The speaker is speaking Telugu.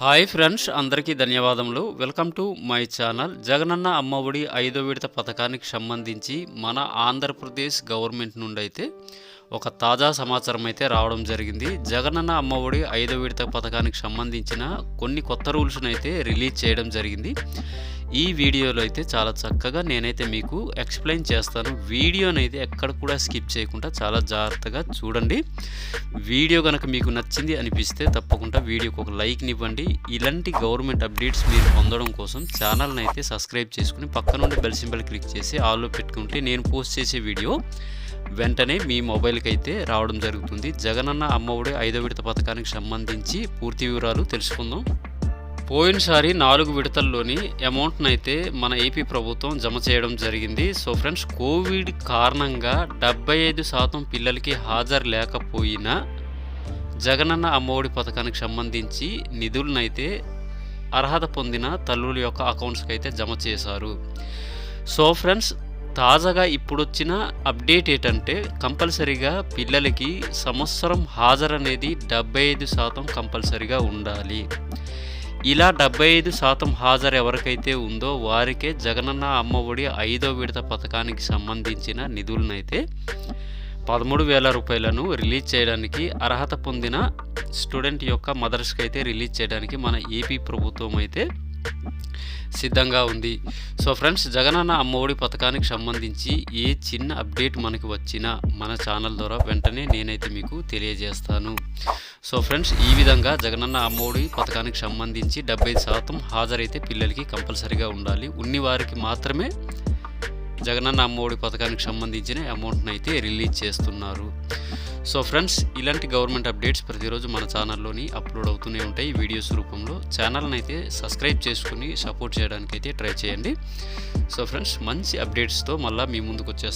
హాయ్ ఫ్రెండ్స్ అందరికీ ధన్యవాదములు. Welcome to my channel. Jagananna Ammavodi ఐదో విడత పథకానికి సంబంధించి మన ఆంధ్రప్రదేశ్ గవర్నమెంట్ నుండి అయితే ఒక తాజా సమాచారం అయితే రావడం జరిగింది. జగనన్న అమ్మఒడి ఐదో విడత పథకానికి సంబంధించిన కొన్ని కొత్త రూల్స్ను అయితే రిలీజ్ చేయడం జరిగింది. ఈ వీడియోలో అయితే చాలా చక్కగా నేనైతే మీకు ఎక్స్ప్లెయిన్ చేస్తాను. వీడియోని అయితే ఎక్కడ కూడా స్కిప్ చేయకుండా చాలా జాగ్రత్తగా చూడండి. వీడియో కనుక మీకు నచ్చింది అనిపిస్తే తప్పకుండా వీడియోకి ఒక లైక్ని ఇవ్వండి. ఇలాంటి గవర్నమెంట్ అప్డేట్స్ మీరు పొందడం కోసం ఛానల్ని అయితే సబ్స్క్రైబ్ చేసుకుని పక్కనుండి బెల్ సింబల్ క్లిక్ చేసి ఆల్లో పెట్టుకుంటే నేను పోస్ట్ చేసే వీడియో వెంటనే మీ మొబైల్కి అయితే రావడం జరుగుతుంది. జగనన్న అమ్మఒడి ఐదో విడత పథకానికి సంబంధించి పూర్తి వివరాలు తెలుసుకుందాం. పోయినసారి నాలుగు విడతల్లోని అమౌంట్నైతే అయితే మన ఏపీ ప్రభుత్వం జమ చేయడం జరిగింది. సో ఫ్రెండ్స్ కోవిడ్ కారణంగా డెబ్బై ఐదు శాతం పిల్లలకి హాజరు లేకపోయినా జగనన్న అమ్మఒడి పథకానికి సంబంధించి నిధులనైతే అర్హత పొందిన తల్లుల యొక్క అకౌంట్స్కి అయితే జమ చేశారు. సో ఫ్రెండ్స్ తాజాగా ఇప్పుడు వచ్చిన అప్డేట్ ఏంటంటే కంపల్సరీగా పిల్లలకి సంవత్సరం హాజరు అనేది డెబ్బై ఐదు శాతం కంపల్సరీగా ఉండాలి. ఇలా డెబ్బై ఐదు శాతం హాజరు ఎవరికైతే ఉందో వారికే జగనన్న అమ్మఒడి ఐదో విడత పథకానికి సంబంధించిన నిధులనైతే పదమూడు వేల రూపాయలను రిలీజ్ చేయడానికి అర్హత పొందిన స్టూడెంట్ యొక్క మదర్స్కి అయితే రిలీజ్ చేయడానికి మన ఏపీ ప్రభుత్వం అయితే సిద్ధంగా ఉంది. సో ఫ్రెండ్స్ జగనన్న అమ్మఒడి పథకానికి సంబంధించి ఏ చిన్న అప్డేట్ మనకి వచ్చినా మన ఛానల్ ద్వారా వెంటనే నేనైతే మీకు తెలియజేస్తాను. సో ఫ్రెండ్స్ ఈ విధంగా జగనన్న అమ్మఒడి పథకానికి సంబంధించి డెబ్బై శాతం హాజరైతే పిల్లలకి కంపల్సరీగా ఉండాలి. ఉన్ని వారికి మాత్రమే జగనన్న అమ్మఒడి పథకానికి సంబంధించిన అమౌంట్ని అయితే రిలీజ్ చేస్తున్నారు. సో ఫ్రెండ్స్ ఇలాంటి గవర్నమెంట్ అప్డేట్స్ ప్రతిరోజు మన ఛానల్లోని అప్లోడ్ అవుతూనే ఉంటాయి. వీడియోస్ రూపంలో ఛానల్ని అయితే సబ్స్క్రైబ్ చేసుకుని సపోర్ట్ చేయడానికి అయితే ట్రై చేయండి. సో ఫ్రెండ్స్ మంచి అప్డేట్స్తో మళ్ళీ మీ ముందుకు వచ్చేస్తాను